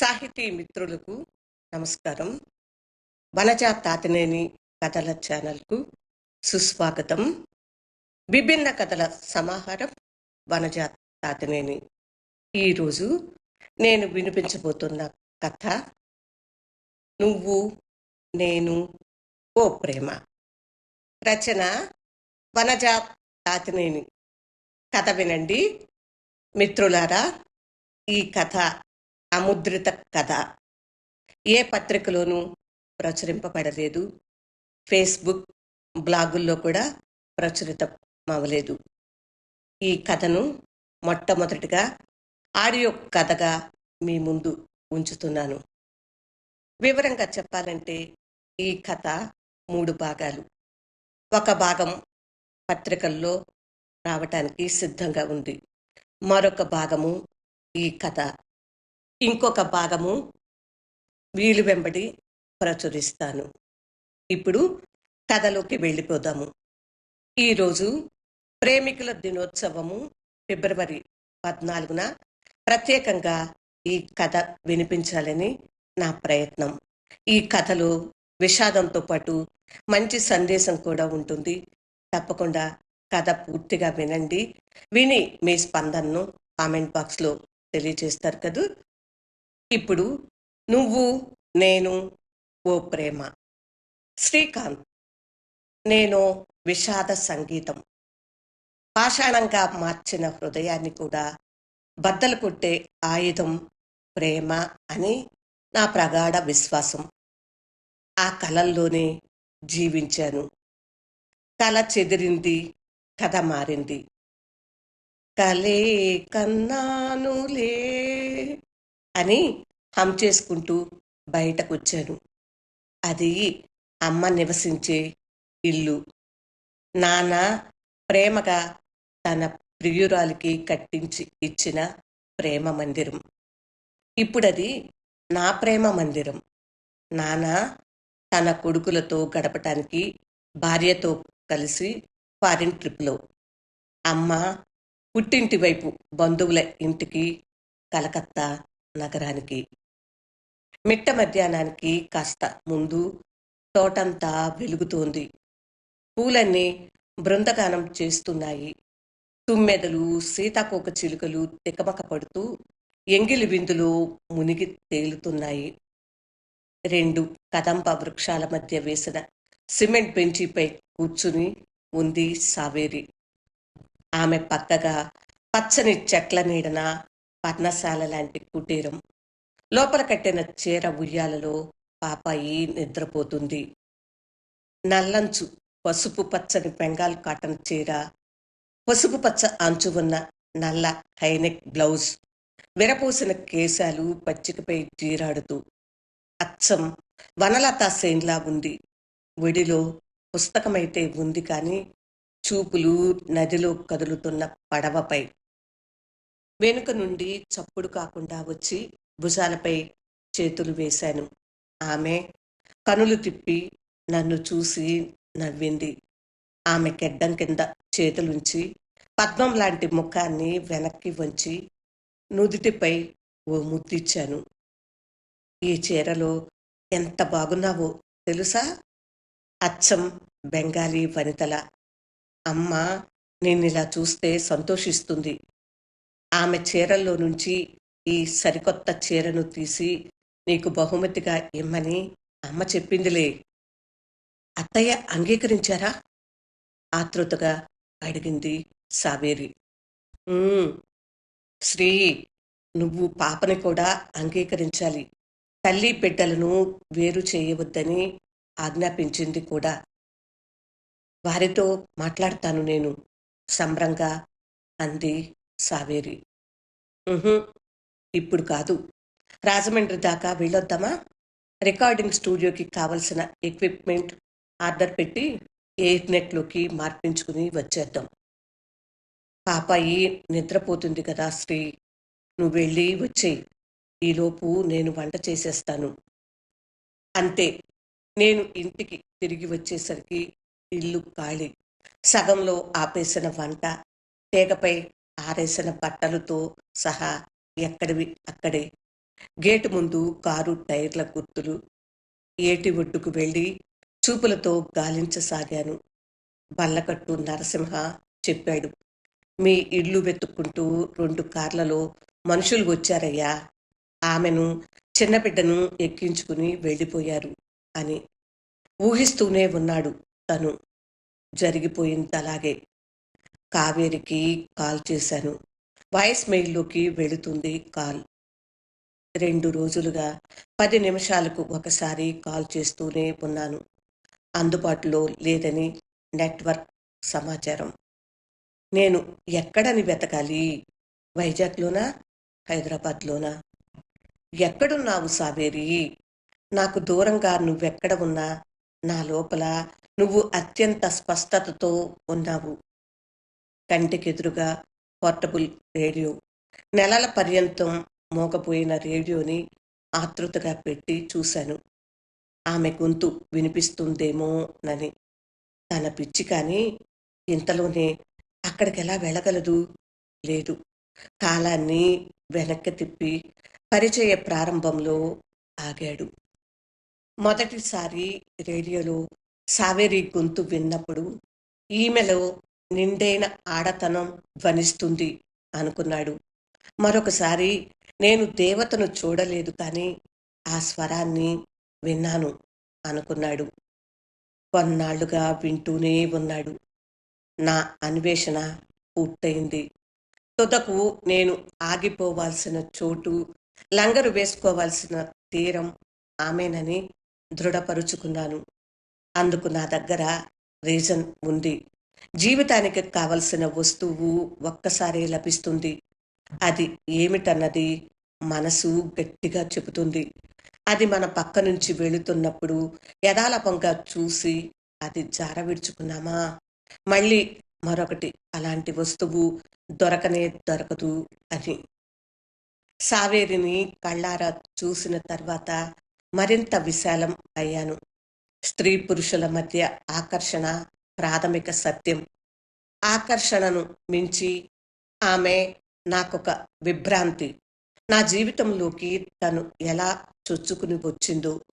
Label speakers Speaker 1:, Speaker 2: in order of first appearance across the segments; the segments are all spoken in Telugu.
Speaker 1: సాహితీ మిత్రులకు నమస్కారం. వనజా తాతినేని కథల ఛానల్కు సుస్వాగతం. విభిన్న కథల సమాహారం వనజా తాతినేని ఈరోజు నేను వినిపించబోతున్న కథ నువ్వు నేను ఓ ప్రేమ. రచన వనజా తాతినేని కథ వినండి. మిత్రులారా ఈ కథ అముద్రిత కథ. ఏ పత్రికలోనూ ప్రచురింపబడలేదు. ఫేస్బుక్ బ్లాగుల్లో కూడా ప్రచురితమవలేదు ఈ కథను మొట్టమొదటిగా ఆడియో కథగా మీ ముందు ఉంచుతున్నాను. వివరంగా చెప్పాలంటే ఈ కథ మూడు భాగాలు. ఒక భాగం పత్రికల్లో రావటానికి సిద్ధంగా ఉంది. మరొక భాగము ఈ కథ ఇంకొక భాగము వీలు వెంబడి ప్రచురిస్తాను. ఇప్పుడు కథలోకి వెళ్ళిపోదాము. ఈరోజు ప్రేమికుల దినోత్సవము ఫిబ్రవరి పద్నాలుగున ప్రత్యేకంగా ఈ కథ వినిపించాలని నా ప్రయత్నం. ఈ కథలో విషాదంతో పాటు మంచి సందేశం కూడా ఉంటుంది. తప్పకుండా కథ పూర్తిగా వినండి. విని మీ స్పందనను కామెంట్ బాక్స్లో తెలియజేస్తారు కదూ? ఇప్పుడు నువ్వు నేను ఓ ప్రేమ. శ్రీకాంత్. నేను విషాద సంగీతం. పాషాణంగా మార్చిన హృదయాన్ని కూడా బద్దలు కొట్టే ఆయుధం ప్రేమ అని నా ప్రగాఢ విశ్వాసం. ఆ కలల్లోనే జీవించాను. కల చెదిరింది కథ మారింది. కలే కన్నానులే అని హమ్ చేసుకుంటూ బయటకొచ్చాను. అది అమ్మ నివసించే ఇల్లు. నాన్న ప్రేమగా తన ప్రియురాలికి కట్టించి ఇచ్చిన ప్రేమ మందిరం. ఇప్పుడది నా ప్రేమ మందిరం. నాన్న తన కొడుకులతో గడపటానికి భార్యతో కలిసి ఫారిన్ ట్రిప్లో. అమ్మ పుట్టింటి వైపు బంధువుల ఇంటికి కలకత్తా నగరానికి మిట్ట మధ్యాహ్నానికి కాస్త ముందు తోటంతా వెలుగుతోంది. పూలన్నీ బృందగానం చేస్తున్నాయి. తుమ్మెదలు సీతాకోక చిలుకలు తికమక పడుతూ ఎంగిలి విందులో మునిగి తేలుతున్నాయి. రెండు కదంబ వృక్షాల మధ్య వేసిన సిమెంట్ బెంచిపై కూర్చుని ఉంది సావేరి. ఆమె పక్కగా పచ్చని చెట్ల నీడన పర్ణశాల లాంటి కుటీరం. లోపల కట్టిన చీర ఉయ్యాలలో పాపాయి నిద్రపోతుంది. నల్లంచు పసుపు పచ్చని బెంగాల్ కాటన్ చీర పసుపు పచ్చ అంచు ఉన్న నల్ల హైనెక్ బ్లౌజ్ విరపోసిన కేశాలు పచ్చికపై జీరాడుతూ అచ్చం వనలతా సేన్లా ఉంది. ఒడిలో పుస్తకమైతే ఉంది కానీ చూపులు నదిలో కదులుతున్న పడవపై వెనుక నుండి చప్పుడు కాకుండా వచ్చి భుజాలపై చేతులు వేశాను. ఆమె కనులు తిప్పి నన్ను చూసి నవ్వింది. ఆమె గెడ్డం కింద చేతులుంచి పద్మం లాంటి ముఖాన్ని వెనక్కి వంచి నుదుటిపై ఓ ముద్దిచ్చాను. ఈ చీరలో ఎంత బాగున్నావో తెలుసా? అచ్చం బెంగాలీ వనితల. అమ్మ నిన్నిలా చూస్తే సంతోషిస్తుంది. ఆమె చీరల్లో నుంచి ఈ సరికొత్త చీరను తీసి నీకు బహుమతిగా ఇమ్మని అమ్మ చెప్పిందిలే. అత్తయ్య అంగీకరించారా? ఆతృతగా అడిగింది సావేరి. శ్రీ నువ్వు పాపని కూడా అంగీకరించాలి. తల్లి బిడ్డలను వేరు చేయవద్దని ఆజ్ఞాపించింది కూడా. వారితో మాట్లాడతాను నేను సంబరంగా అంది సావేరి. "ఉహుం, ఇప్పుడు కాదు. రాజమండ్రి దాకా వెళ్ళొద్దామా? రికార్డింగ్ స్టూడియోకి కావలసిన ఎక్విప్మెంట్ ఆర్డర్ పెట్టి ఎయిర్ నెట్లోకి మార్పించుకుని వచ్చేద్దాం. పాపాయి నిద్రపోతుంది కదా శ్రీ. నువ్వు వెళ్ళి వచ్చేయి. ఈలోపు నేను వంట చేసేస్తాను. అంతే. నేను ఇంటికి తిరిగి వచ్చేసరికి ఇల్లు ఖాళీ. సగంలో ఆపేసిన వంట తీగపై ఆరేసిన బట్టలతో సహా ఎక్కడివి అక్కడే. గేటు ముందు కారు టైర్ల గుర్తులు. ఏటి ఒడ్డుకు వెళ్ళి చూపులతో గాలించసాగాను. బల్లకట్టు నరసింహ చెప్పాడు. మీ ఇల్లు వెతుక్కుంటూ రెండు కార్లలో మనుషులు వచ్చారయ్యా. ఆమెను చిన్న బిడ్డను ఎక్కించుకుని వెళ్ళిపోయారు అని ఊహిస్తూనే ఉన్నాడు తను. జరిగిపోయింది అలాగే కావేరికి కాల్ చేశాను. వాయిస్ మెయిల్లోకి వెళుతుంది కాల్. రెండు రోజులుగా పది నిమిషాలకు ఒకసారి కాల్ చేస్తూనే ఉన్నాను. అందుబాటులో లేదని నెట్వర్క్ సమాచారం. నేను ఎక్కడని వెతకాలి? వైజాగ్లోనా? హైదరాబాద్లోనా? ఎక్కడున్నావు సావేరి? నాకు దూరంగా నువ్వెక్కడ ఉన్నా? నా లోపల నువ్వు అత్యంత స్పష్టతతో ఉన్నావు. కంటికెదురుగా పోర్టబుల్ రేడియో నెలల పర్యంతం మోగపోయిన రేడియోని ఆతృతగా పెట్టి చూశాను. ఆమె గొంతు వినిపిస్తుందేమోనని తన పిచ్చి కానీ ఇంతలోనే అక్కడికి ఎలా వెళ్ళగలదు? లేదు. కాలాన్ని వెనక్కి తిప్పి పరిచయ ప్రారంభంలో ఆగాడు. మొదటిసారి రేడియోలో సావేరి గొంతు విన్నప్పుడు ఈమెలో నిండైన ఆడతనం ధ్వనిస్తుంది అనుకున్నాడు. మరొకసారి నేను దేవతను చూడలేదు కానీ ఆ స్వరాన్ని విన్నాను అనుకున్నాడు. కొన్నాళ్ళుగా వింటూనే ఉన్నాడు. నా అన్వేషణ పూర్తయింది. తుదకు నేను ఆగిపోవాల్సిన చోటు లంగరు వేసుకోవాల్సిన తీరం ఆమెనని దృఢపరుచుకున్నాను. అందుకు నా దగ్గర రీజన్ ఉంది. జీవితానికి కావలసిన వస్తువు ఒక్కసారే లభిస్తుంది. అది ఏమిటన్నది మనసు గట్టిగా చెబుతుంది. అది మన పక్క నుంచి వెళుతున్నప్పుడు యథాలపంగా చూసి అది జార విడుచుకున్నామా మళ్ళీ మరొకటి అలాంటి వస్తువు దొరకనే దొరకదు అని. సావేరిని కళ్ళారా చూసిన తర్వాత మరింత విశాలం అయ్యాను. స్త్రీ పురుషుల మధ్య ఆకర్షణ ప్రాథమిక సత్యం. ఆకర్షణను మించి ఆమె నాకొక విభ్రాంతి. నా జీవితంలోకి తను ఎలా చొచ్చుకుని వచ్చిందో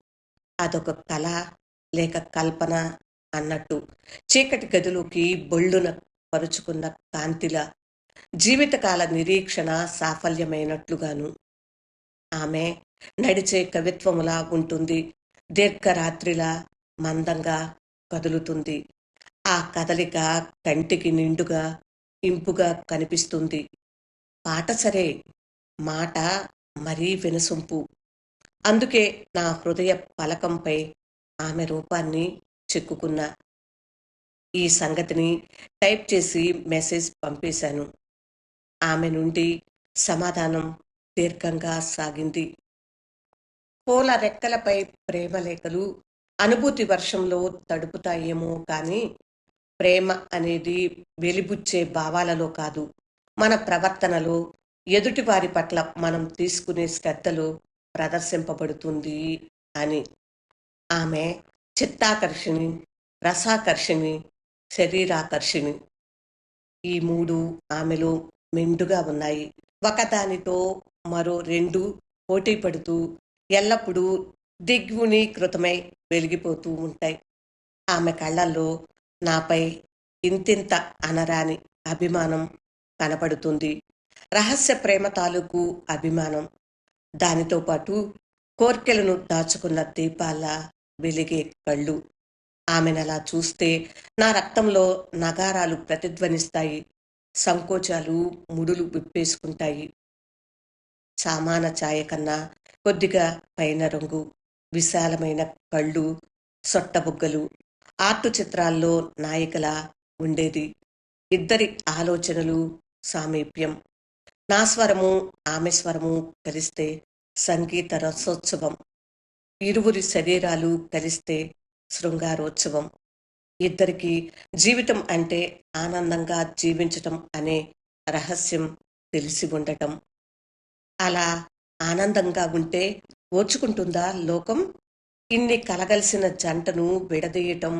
Speaker 1: అదొక కళ లేక కల్పన అన్నట్టు చీకటి గదిలోకి బొళ్ళున పరుచుకున్న కాంతిల జీవితకాల నిరీక్షణ సాఫల్యమైనట్లుగాను. ఆమె నడిచే కవిత్వములా ఉంటుంది. దీర్ఘరాత్రిలా మందంగా కదులుతుంది. ఆ కదలిక కంటికి నిండుగా ఇంపుగా కనిపిస్తుంది. పాట సరే మాట మరీ వినసొంపు. అందుకే నా హృదయ పలకంపై ఆమె రూపాన్ని చెక్కుకున్నా. ఈ సంగతిని టైప్ చేసి మెసేజ్ పంపేశాను. ఆమె నుండి సమాధానం దీర్ఘంగా సాగింది. పూల రెక్కలపై ప్రేమలేఖలు అనుభూతి వర్షంలో తడుపుతాయేమో కానీ ప్రేమ అనేది వెలిబుచ్చే భావాలలో కాదు. మన ప్రవర్తనలో ఎదుటి వారి పట్ల మనం తీసుకునే శ్రద్ధలో ప్రదర్శింపబడుతుంది అని. ఆమె చిత్తాకర్షిణి రసాకర్షిణి శరీరాకర్షిణి. ఈ మూడు ఆమెలో మెండుగా ఉన్నాయి. ఒకదానితో మరో రెండు పోటీ పడుతూ ఎల్లప్పుడూ దిగ్గుణీకృతమై వెలిగిపోతూ ఉంటాయి. ఆమె కళ్ళల్లో నాపై ఇంతింత అనరాని అభిమానం కనపడుతుంది. రహస్య ప్రేమ తాలూకు అభిమానం. దానితో పాటు కోర్కెలను దాచుకున్న దీపాల వెలిగే కళ్ళు. ఆమెనలా చూస్తే నా రక్తంలో నగారాలు ప్రతిధ్వనిస్తాయి. సంకోచాలు ముడులు విప్పేసుకుంటాయి. సామాన ఛాయ కన్నా కొద్దిగా పైన రంగు విశాలమైన కళ్ళు సొట్టబుగ్గలు ఆర్ట్ చిత్రాల్లో నాయికలా ఉండేది. ఇద్దరి ఆలోచనలు సామీప్యం. నా స్వరము ఆమె స్వరము కలిస్తే సంగీత రసోత్సవం. ఇరువురి శరీరాలు కలిస్తే శృంగారోత్సవం. ఇద్దరికి జీవితం అంటే ఆనందంగా జీవించటం అనే రహస్యం తెలిసి ఉండటం. అలా ఆనందంగా ఉంటే ఓర్చుకుంటుందా లోకం? ఇన్ని కలగలిసిన జంటను విడదీయటం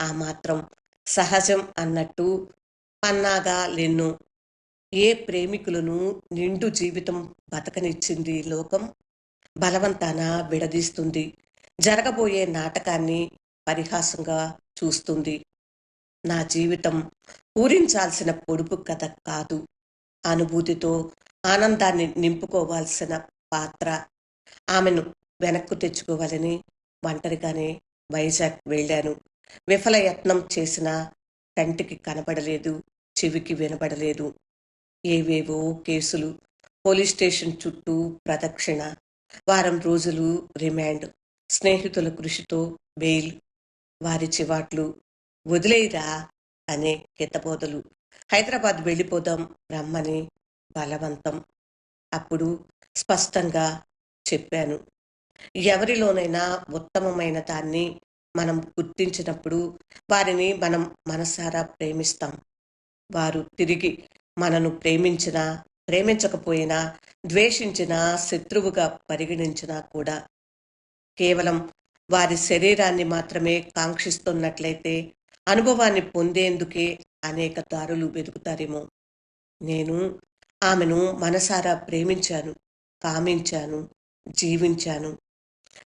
Speaker 1: ఆ మాత్రం సహజం అన్నట్టు పన్నాగా లెన్ను ఏ ప్రేమికులను నిండు జీవితం బతకనిచ్చింది లోకం బలవంతాన విడదీస్తుంది. జరగబోయే నాటకాన్ని పరిహాసంగా చూస్తుంది. నా జీవితం పూరించాల్సిన పొడుపు కథ కాదు. అనుభూతితో ఆనందాన్ని నింపుకోవాల్సిన పాత్ర ఆమెను వెనక్కు తెచ్చుకోవాలని ఒంటరిగానే వైజాగ్ వెళ్ళాను. విఫల యత్నం కంటికి కనబడలేదు చెవికి వినబడలేదు. ఏవేవో కేసులు పోలీస్ స్టేషన్ చుట్టూ ప్రదక్షిణ వారం రోజులు రిమాండ్ స్నేహితుల కృషితో బెయిల్ వారి చివాట్లు వదిలేయరా అనే హితబోధలు హైదరాబాద్ వెళ్ళిపోదాం రమ్మని బలవంతం. అప్పుడు స్పష్టంగా చెప్పాను. ఎవరిలోనైనా ఉత్తమమైన దాన్ని మనం గుర్తించినప్పుడు వారిని మనం మనసారా ప్రేమిస్తాం. వారు తిరిగి మనను ప్రేమించినా ప్రేమించకపోయినా ద్వేషించినా శత్రువుగా పరిగణించినా కూడా కేవలం వారి శరీరాన్ని మాత్రమే కాంక్షిస్తున్నట్లయితే అనుభవాన్ని పొందేందుకే అనేక దారులు వెతుకుతారేమో. నేను ఆమెను మనసారా ప్రేమించాను కామించాను జీవించాను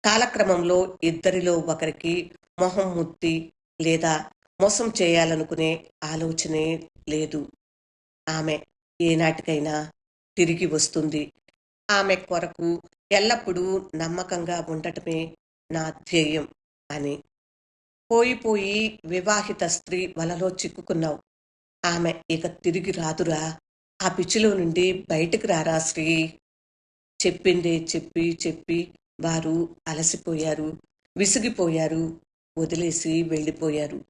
Speaker 1: కాలక్రమంలో ఇద్దరిలో ఒకరికి మొహం ముత్తి లేదా మోసం చేయాలనుకునే ఆలోచనే లేదు. ఆమె ఏనాటికైనా తిరిగి వస్తుంది. ఆమె కొరకు ఎల్లప్పుడూ నమ్మకంగా ఉండటమే నా ధ్యేయం అని. పోయిపోయి వివాహిత స్త్రీ వలలో చిక్కుకున్నావు. ఆమె ఇక తిరిగి రాదురా. ఆ పిచ్చిలో నుండి బయటకు రారా శ్రీ? చెప్పిందే చెప్పి చెప్పి వారు అలసిపోయారు విసిగిపోయారు వదిలేసి వెళ్ళిపోయారు.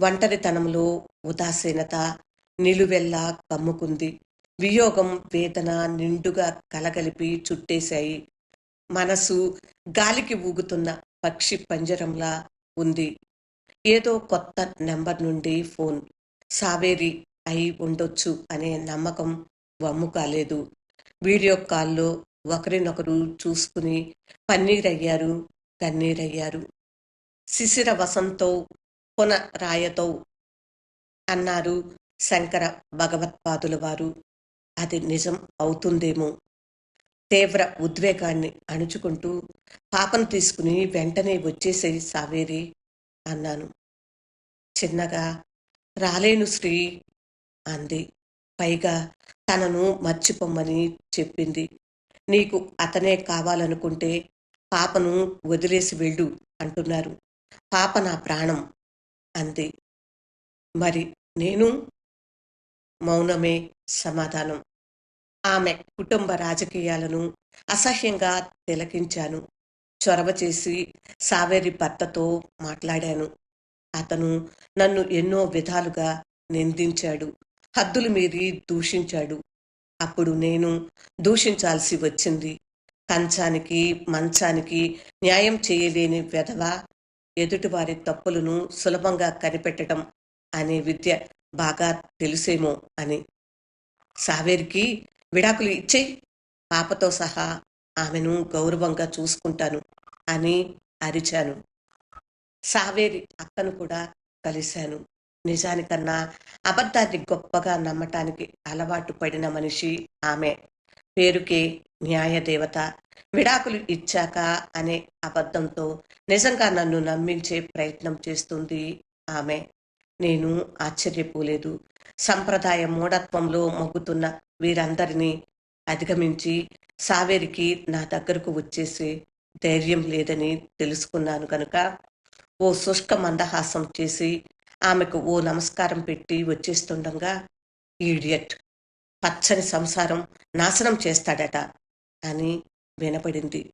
Speaker 1: ఒంటరితనంలో ఉదాసీనత నిలువెల్లా కమ్ముకుంది. వియోగం వేదన నిండుగా కలగలిపి చుట్టేశాయి. మనసు గాలికి ఊగుతున్న పక్షి పంజరంలా ఉంది. ఏదో కొత్త నెంబర్ నుండి ఫోన్. సావేరి అయి ఉండొచ్చు అనే నమ్మకం వమ్ము కాలేదు వీడియో కాల్లో ఒకరినొకరు చూసుకుని పన్నీరయ్యారు కన్నీరయ్యారు శిశిర వసంతో పున రాయతో అన్నారు శంకర భగవత్పాదుల వారు. అది నిజం అవుతుందేమో? తీవ్ర ఉద్వేగాన్ని అణుచుకుంటూ పాపను తీసుకుని వెంటనే వచ్చేసే సావేరి అన్నాను. చిన్నగా రాలేను శ్రీ అంది. పైగా తనను మర్చిపోమ్మని చెప్పింది. నీకు అతనే కావాలనుకుంటే పాపను వదిలేసి వెళ్ళు అంటున్నారు. పాప నా ప్రాణం అంది. మరి నేను? మౌనమే సమాధానం. ఆమె కుటుంబ రాజకీయాలను అసహ్యంగా తిలకించాను. చొరవ చేసి సావేరి భర్తతో మాట్లాడాను. అతను నన్ను ఎన్నో విధాలుగా నిందించాడు. హద్దులు మీరి దూషించాడు. అప్పుడు నేను దూషించాల్సి వచ్చింది. కంచానికి మంచానికి న్యాయం చేయలేని వెధవ ఎదుటివారి తప్పులను సులభంగా కనిపెట్టడం అనే విద్య బాగా తెలుసేమో అని. సావేరికి విడాకులు ఇచ్చేయి పాపతో సహా ఆమెను గౌరవంగా చూసుకుంటాను అని అరిచాను. సావేరి అక్కను కూడా కలిశాను. నిజానికన్నా అబద్ధాన్ని గొప్పగా నమ్మటానికి అలవాటు పడిన మనిషి ఆమె. పేరుకే న్యాయదేవత. విడాకులు ఇచ్చాక అనే అబద్ధంతో నిజంగా నన్ను నమ్మించే ప్రయత్నం చేస్తుంది ఆమె. నేను ఆశ్చర్యపోలేదు. సంప్రదాయ మూఢత్వంలో మొగ్గుతున్న వీరందరినీ అధిగమించి సావేరికి నా దగ్గరకు వచ్చేసే ధైర్యం లేదని తెలుసుకున్నాను కనుక ఓ శుష్క మందహాసం చేసి ఆమెకు ఓ నమస్కారం పెట్టి వచ్చేస్తుండగా ఈడియట్ పచ్చని సంసారం నాశనం చేస్తాడట అని వినపడింది.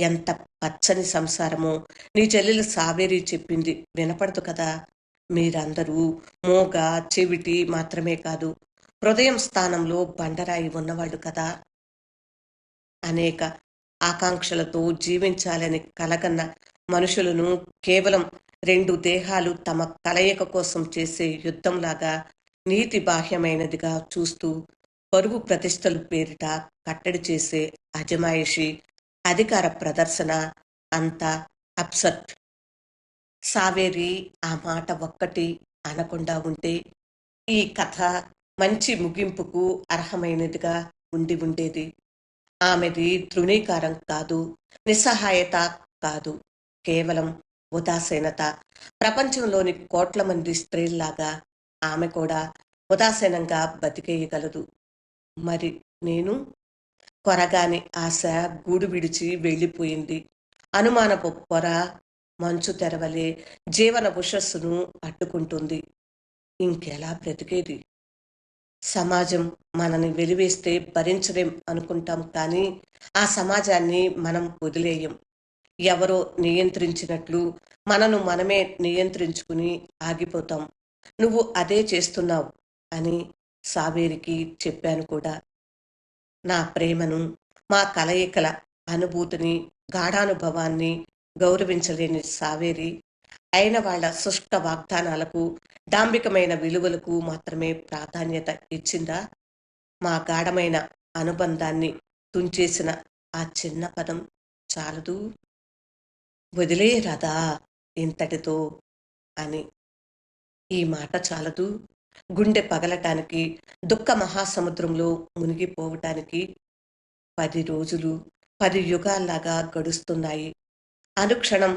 Speaker 1: ఎంత పచ్చని సంసారమో నీ చెల్లెలు సావేరి చెప్పింది వినపడదు కదా. మీరందరూ మోగ చెవిటి మాత్రమే కాదు హృదయం స్థానంలో బండరాయి ఉన్నవాళ్ళు కదా. అనేక ఆకాంక్షలతో జీవించాలని కలగన్న మనుషులను కేవలం రెండు దేహాలు తమ కలయిక కోసం చేసే యుద్ధంలాగా నీతి బాహ్యమైనదిగా చూస్తూ పరువు ప్రతిష్టలు పేరిట కట్టడి చేసే అజమాయిషి అధికార ప్రదర్శన అంతా అప్సెట్ సావేరి ఆ మాట ఒక్కటి అనకుండా ఉంటే ఈ కథ మంచి ముగింపుకు అర్హమైనదిగా ఉండి ఉండేది. ఆమెది తృణీకారం కాదు నిస్సహాయత కాదు. కేవలం ఉదాసీనత. ప్రపంచంలోని కోట్ల మంది స్త్రీల్లాగా ఆమె కూడా ఉదాసీనంగా బతికేయగలదు. మరి నేను? కొరగాని ఆశ గూడు విడిచి వెళ్ళిపోయింది. అనుమానపు పొర మంచు తెరవలే జీవన ఉషస్సును అడ్డుకుంటుంది. ఇంకెలా బ్రతికేది? సమాజం మనని వెలివేస్తే భరించలేం అనుకుంటాం కానీ ఆ సమాజాన్ని మనం వదిలేయం. ఎవరో నియంత్రించినట్లు మనను మనమే నియంత్రించుకుని ఆగిపోతాం. నువ్వు అదే చేస్తున్నావు అని సావేరికి చెప్పాను కూడా. నా ప్రేమను మా కలయికల అనుభూతిని గాఢానుభవాన్ని గౌరవించలేని సావేరి అయిన వాళ్ళ శుష్క వాగ్దానాలకు డాంబికమైన విలువలకు మాత్రమే ప్రాధాన్యత ఇచ్చిందా? మా గాఢమైన అనుబంధాన్ని తుంచేసిన ఆ చిన్న పదం చాలదు. వదిలేయరాదా ఇంతటితో అని. ఈ మాట చాలదు. గుండె పగలటానికి దుఃఖ మహాసముద్రంలో మునిగిపోవటానికి పది రోజులు పది యుగాల్లాగా గడుస్తున్నాయి. అనుక్షణం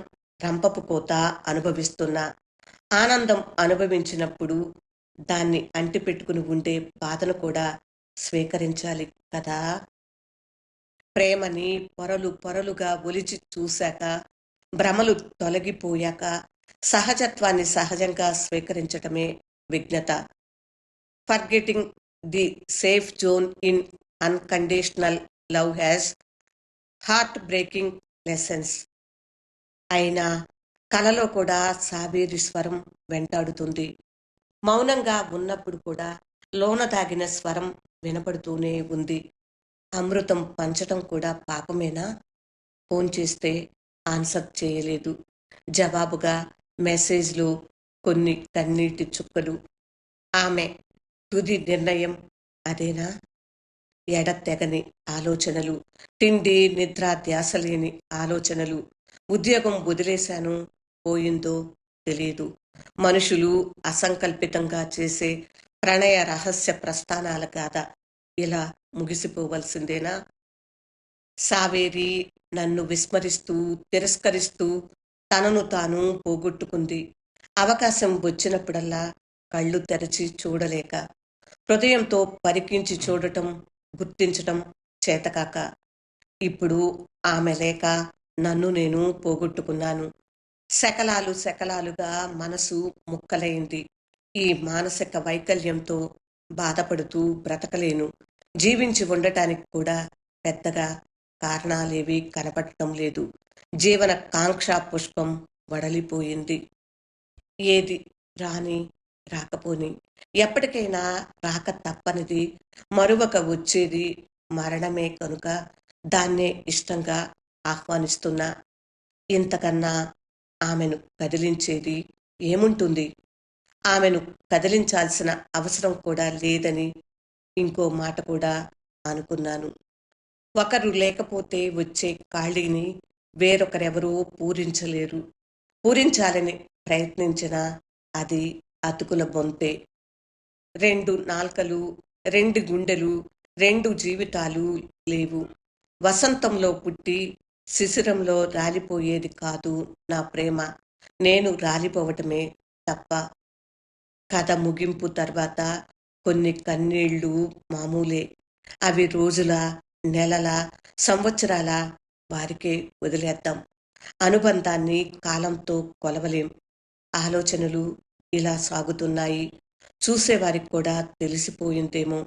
Speaker 1: రంపపు కోత అనుభవిస్తున్నా ఆనందం అనుభవించినప్పుడు దాన్ని అంటిపెట్టుకుని ఉండే బాధను కూడా స్వీకరించాలి కదా. ప్రేమని పొరలు పొరలుగా ఒలిచి చూశాక భ్రమలు తొలగిపోయాక సహజత్వాన్ని సహజంగా స్వీకరించటమే విజ్ఞత forgetting the safe zone in unconditional love has heart breaking lessons అయినా కలలో కూడా సాబేరి స్వరం వెంటాడుతుంది. మౌనంగా ఉన్నప్పుడు కూడా లోన తాగిన స్వరం వినపడుతూనే ఉంది. అమృతం పంచటం కూడా పాపమేనా? ఫోన్ చేస్తే ఆన్సర్ చేయలేదు. జవాబుగా మెసేజ్లో కొన్ని కన్నీటి చుక్కలు. ఆమె తుది నిర్ణయం అదేనా? ఎడతెగని ఆలోచనలు. తిండి నిద్ర ధ్యాస లేని ఆలోచనలు. ఉద్యోగం వదిలేశాను పోయిందో తెలియదు మనుషులు అసంకల్పితంగా చేసే ప్రణయ రహస్య ప్రస్థానాల గాథ. ఇలా ముగిసిపోవలసిందేనా? సావేరి నన్ను విస్మరిస్తూ తిరస్కరిస్తూ తనను తాను పోగొట్టుకుంది. అవకాశం వచ్చినప్పుడల్లా కళ్ళు తెరచి చూడలేక హృదయంతో పరికించి చూడటం గుర్తించటం చేతకాక. ఇప్పుడు ఆమె లేక నన్ను నేను పోగొట్టుకున్నాను. శకలాలు శకలాలుగా మనసు ముక్కలైంది. ఈ మానసిక వైకల్యంతో బాధపడుతూ బ్రతకలేను. జీవించి ఉండటానికి కూడా పెద్దగా కారణాలేవీ కనపడటం లేదు. జీవన కాంక్ష పుష్పం వడలిపోయింది. ఏది రాని రాకపోని. ఎప్పటికైనా రాక తప్పనిది. మరువక వచ్చేది మరణమే కనుక దాన్నే ఇష్టంగా ఆహ్వానిస్తున్నా. ఇంతకన్నా ఆమెను కదిలించేది ఏముంటుంది? ఆమెను కదిలించాల్సిన అవసరం కూడా లేదని ఇంకో మాట కూడా అనుకున్నాను. ఒకరు లేకపోతే వచ్చే ఖాళీని వేరొకరెవరూ పూరించలేరు. పూరించాలని ప్రయత్నించినా అది అతుకుల బొంతే. రెండు నాల్కలు రెండు గుండెలు రెండు జీవితాలు లేవు. వసంతంలో పుట్టి శిశిరంలో రాలిపోయేది కాదు నా ప్రేమ. నేను రాలిపోవటమే తప్ప. కథ ముగింపు తర్వాత కొన్ని కన్నీళ్ళు మామూలే. అవి రోజుల నెలల సంవత్సరాల వారికే వదిలేద్దాం. అనుబంధాన్ని కాలంతో కొలవలేం. ఆలోచనలు ఇలా సాగుతున్నాయి. చూసేవారికి కూడా తెలిసిపోయిందేమో.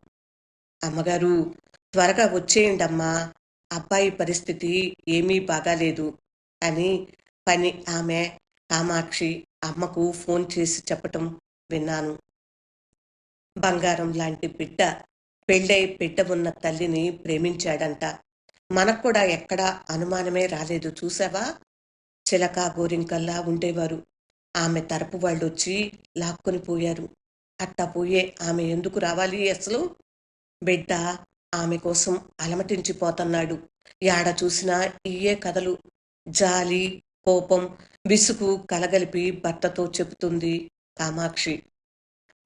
Speaker 1: అమ్మగారు త్వరగా వచ్చేయండమ్మా. అబ్బాయి పరిస్థితి ఏమీ బాగాలేదు అని పని ఆమె కామాక్షి అమ్మకు ఫోన్ చేసి చెప్పటం విన్నాను. బంగారం లాంటి బిడ్డ పెళ్ళై బిడ్డ ఉన్న తల్లిని ప్రేమించాడంట. మనకు కూడా ఎక్కడా అనుమానమే రాలేదు. చూసావా చిలక గోరింకల్లా ఉండేవారు. ఆమె తరపు వాళ్ళు వచ్చి లాక్కొని పోయారు. అట్టా పోయే ఆమె ఎందుకు రావాలి అసలు? బిడ్డ ఆమె కోసం అలమటించిపోతున్నాడు. యాడ చూసినా ఇయే కథలు. జాలి కోపం విసుగు కలగలిపి భర్తతో చెబుతుంది కామాక్షి.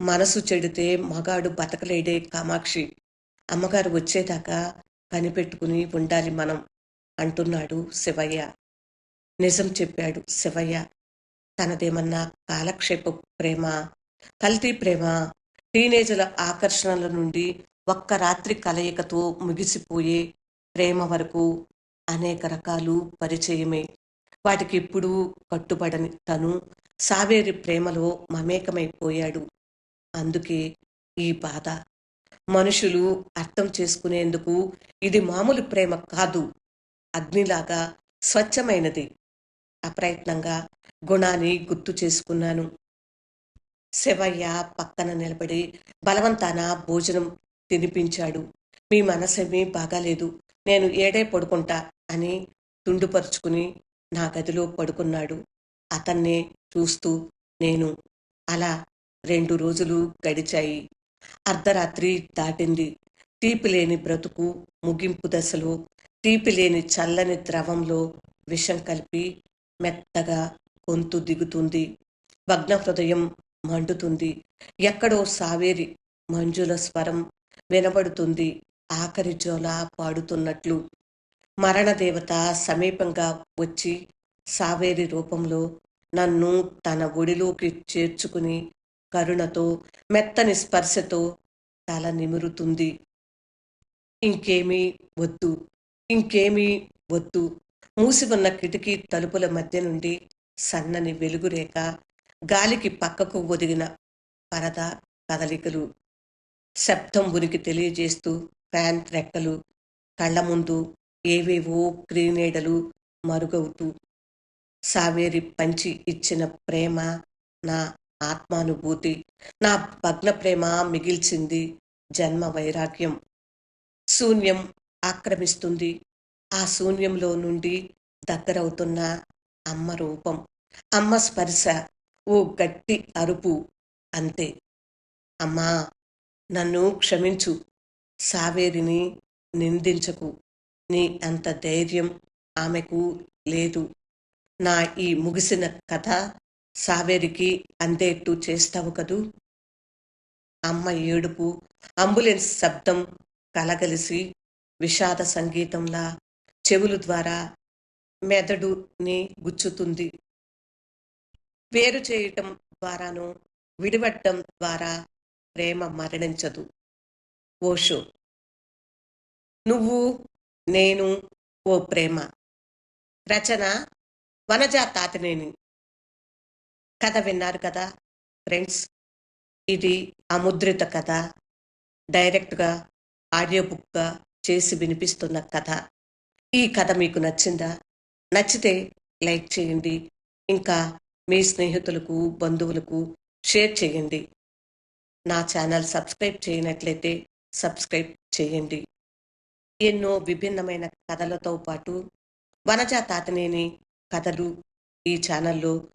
Speaker 1: మనసు చెడితే మగాడు బతకలేడే కామాక్షి. అమ్మగారు వచ్చేదాకా కనిపెట్టుకుని ఉండాలి మనం అంటున్నాడు శివయ్య. నిజం చెప్పాడు శివయ్య. తనదేమన్నా కాలక్షేప ప్రేమ కల్తీ ప్రేమ టీనేజర్ల ఆకర్షణల నుండి ఒక్క రాత్రి కలయికతో ముగిసిపోయే ప్రేమ వరకు అనేక రకాలు పరిచయమే. వాటికి ఎప్పుడూ కట్టుబడని తను సావేరి ప్రేమలో మమేకమైపోయాడు. అందుకే ఈ బాధ. మనుషులు అర్థం చేసుకునేందుకు ఇది మామూలు ప్రేమ కాదు. అగ్నిలాగా స్వచ్ఛమైనది. అప్రయత్నంగా గుణాన్ని గుర్తు చేసుకున్నాను. శివయ్య పక్కన నిలబడి బలవంతాన భోజనం తినిపించాడు. మీ మనసేమీ బాగాలేదు. నేను ఏడే పడుకుంటా అని తుండుపరుచుకుని నా గదిలో పడుకున్నాడు. అతన్నే చూస్తూ నేను అలా రెండు రోజులు గడిచాయి. అర్ధరాత్రి దాటింది. తీపి లేని బ్రతుకు ముగింపు దశలో తీపి లేని చల్లని ద్రవంలో విషం కలిపి మెత్తగా గొంతు దిగుతుంది. భగ్న హృదయం మండుతుంది. ఎక్కడో సావేరి మంజుల స్వరం వినబడుతుంది. ఆఖరి జోల పాడుతున్నట్లు. మరణదేవత సమీపంగా వచ్చి సావేరి రూపంలో నన్ను తన ఒడిలోకి చేర్చుకుని కరుణతో మెత్తని స్పర్శతో తల నిమురుతుంది. ఇంకేమీ వద్దు ఇంకేమీ వద్దు. మూసి ఉన్న కిటికీ తలుపుల మధ్య నుండి సన్నని వెలుగురేఖ గాలికి పక్కకు ఒదిగిన పరద కదలికలు శబ్దం ఉనికి తెలియజేస్తూ ఫ్యాన్ రెక్కలు కళ్ళ ముందు ఏవేవో క్రీనేడలు మరుగవుతూ సావేరి పంచి ఇచ్చిన ప్రేమ నా ఆత్మానుభూతి. నా భగ్న ప్రేమ మిగిల్చింది జన్మ వైరాగ్యం. శూన్యం ఆక్రమిస్తుంది. ఆ శూన్యంలో నుండి దగ్గరవుతున్న అమ్మ రూపం. అమ్మ స్పర్శ ఓ గట్టి అరుపు అంతే. అమ్మా నన్ను క్షమించు. సావేరిని నిందించకు. నీ అంత ధైర్యం ఆమెకు లేదు. నా ఈ ముగిసిన కథ సావేరికి అందేట్టు చేస్తావు కదూ? అమ్మ ఏడుపు అంబులెన్స్ శబ్దం కలగలిసి విషాద సంగీతంలా చెవులు ద్వారా మెదడుని గుచ్చుతుంది. వేరు చేయటం ద్వారాను విడివట్టం ద్వారా ప్రేమ మరణించదు. ఓషో నువ్వు నేను ఓ ప్రేమ. రచన వనజా తాతినేని కథ విన్నారు కదా ఫ్రెండ్స్ ఇది అముద్రిత కథ. డైరెక్ట్గా ఆడియో బుక్గా చేసి వినిపిస్తున్న కథ. ఈ కథ మీకు నచ్చిందా? నచ్చితే లైక్ చేయండి. ఇంకా మీ స్నేహితులకు బంధువులకు షేర్ చేయండి. నా ఛానల్ సబ్స్క్రైబ్ చేయనట్లయితే సబ్స్క్రైబ్ చేయండి. ఎన్నో విభిన్నమైన కథలతో పాటు వనజా తాతనేని కథలు ఈ ఛానల్లో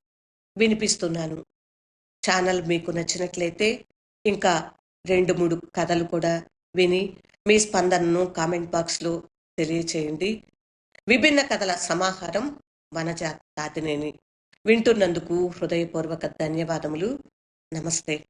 Speaker 1: వినిపిస్తున్నాను. ఛానల్ మీకు నచ్చినట్లయితే ఇంకా రెండు మూడు కథలు కూడా విని మీ స్పందనను కామెంట్ బాక్స్లో తెలియచేయండి. విభిన్న కథల సమాహారం వనజ తాతినేని వింటున్నందుకు హృదయపూర్వక ధన్యవాదములు. నమస్తే.